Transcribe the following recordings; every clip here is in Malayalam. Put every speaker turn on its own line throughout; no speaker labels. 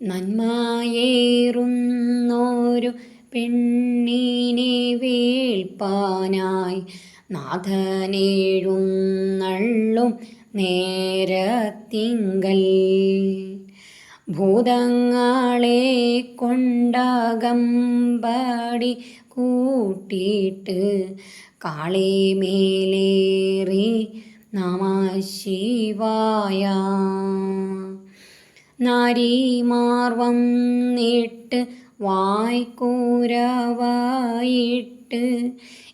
നന്മയേറുന്നോരു പെണ്ണിനെ വേൾപ്പാനായി നാഥനേഴുന്നള്ളും നേരത്തിങ്കൽ. ഭൂതങ്ങളെ കൊണ്ടകമ്പടി കൂട്ടിയിട്ട് കാളിമേലേറി നമ ശിവായ. നാരിമാർ വന്നിട്ട് വായ്ക്കൂരവായിട്ട്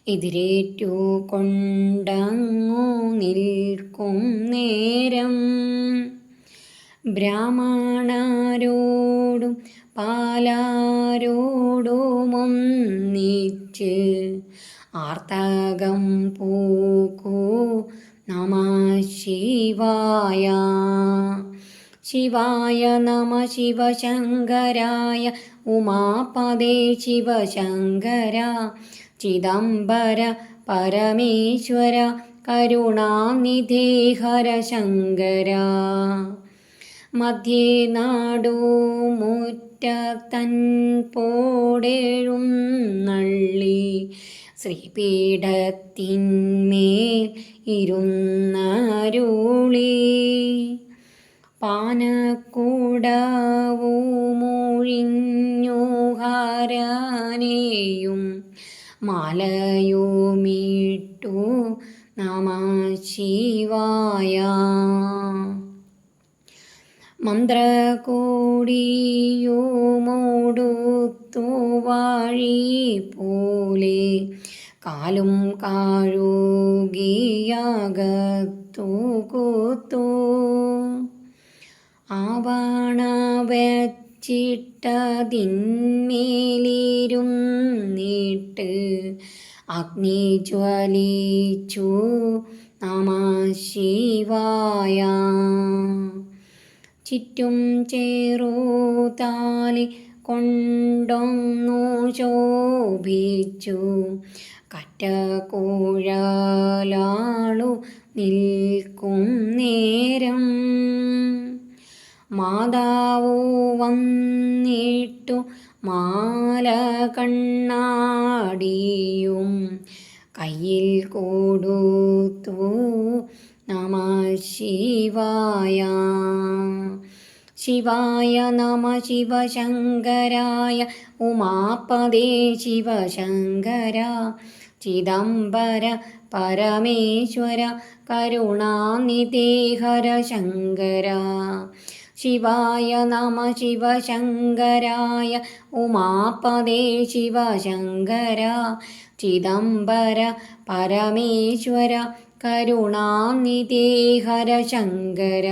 എതിരേറ്റു കൊണ്ടങ്ങു നിൽക്കും നേരം. ബ്രാഹ്മണരോടും പാലാരോടുമൊന്നിച്ച് ആർത്തകം പൂക്കൂ നമ ശിവായ ശിവായ നമ ശിവശങ്കരായ ഉമാപദേ ശിവശങ്കര ചിദംബര പരമേശ്വര കരുണാനിധേ ഹരശങ്കര. മധ്യേ നാടു മുറ്റത്തൻ പോടേഴും നള്ളി ശ്രീപീഠത്തിന്മേൽ ഇരുന്നരുളി. പാനക്കൂടവുമൊഴിഞ്ഞു ഹാരാനെയും മാലയുമിട്ടു നമ ശിവായ മന്ത്രകൂടിയുമോടുത്തു വാഴി പോലെ കാലും കാഴുകിയാകത്തു കൂത്തു. ആവണ നീട്ട്. അഗ്നി ജ്വലിച്ചു നമ ശിവായ ചുറ്റും ചേറൂതാലി കൊണ്ടൊന്നു ശോഭിച്ചു. കറ്റകൂഴലാളു നിൽക്കും നേരം മാതാവു വന്നിട്ടു മാല കണ്ണാടിയും കയ്യിൽ കൊടുത്തു. നമ ശിവായ. ശിവായ നമ ശിവശങ്കരായ. ഉമാപദേ ശിവശങ്കര. ചിദംബര പരമേശ്വര. കരുണാനിധേ ഹരശങ്കര. ശിവായ നമ ശിവശങ്കരായ ഉമാപദേ ശിവശങ്കര ചിദംബര പരമേശ്വര കരുണാനിധേ ഹരശങ്കര.